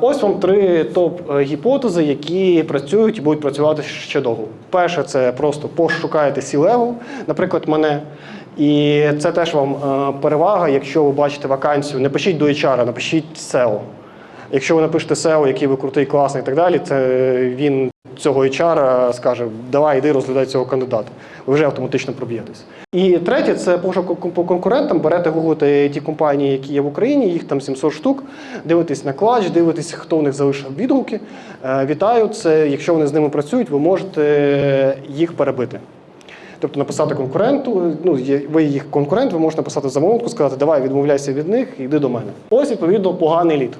Ось вам три топ-гіпотези, які працюють і будуть працювати ще довго. Перше, це просто пошукаєте C-level, наприклад, мене. І це теж вам е, перевага, якщо ви бачите вакансію, не пишіть до HR, напишіть SEO. Якщо ви напишете SEO, який ви крутий, класний і так далі, це він цього HR скаже, давай йди розглядай цього кандидата. Ви вже автоматично проб'єтесь. І третє це пошук по конкурентам. Берете гуглите ті компанії, які є в Україні, їх там 700 штук. Дивитесь на клач, дивитесь, хто в них залишив відгуки. Е, Вітаю! Це якщо вони з ними працюють, ви можете їх перебити. Тобто написати конкуренту, ну ви їх конкурент, ви можете написати замовнику, сказати, давай відмовляйся від них, йди до мене. Ось відповідно поганий лід.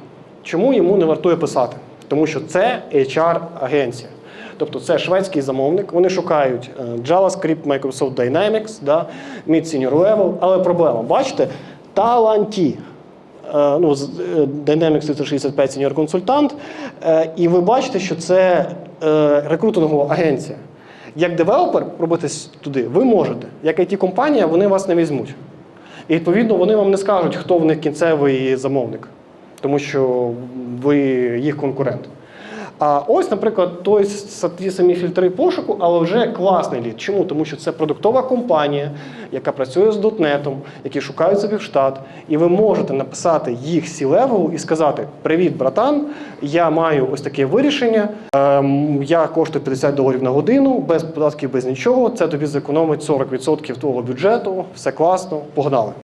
Чому йому не вартує писати? Тому що це HR-агенція. Тобто це шведський замовник, вони шукають е, JavaScript, Microsoft Dynamics, да, mid-senior level, але проблема, бачите, таланті. Е, ну, е, Dynamics 365 senior консультант, і ви бачите, що це рекрутингова агенція. Як девелопер пробитись туди, ви можете. Як it компанія вони вас не візьмуть. І відповідно вони вам не скажуть, хто в них кінцевий замовник, тому що ви їх конкурент. А ось, наприклад, той ті самі фільтри пошуку, але вже класний лід. Чому? Тому що це продуктова компанія, яка працює з дотнетом, які шукають собі в штат, і ви можете написати їх сі-левел і сказати: Привіт, братан! Я маю ось таке вирішення. Ем, я коштую 50 доларів на годину, без податків, без нічого. Це тобі зекономить 40% твого бюджету. Все класно, погнали.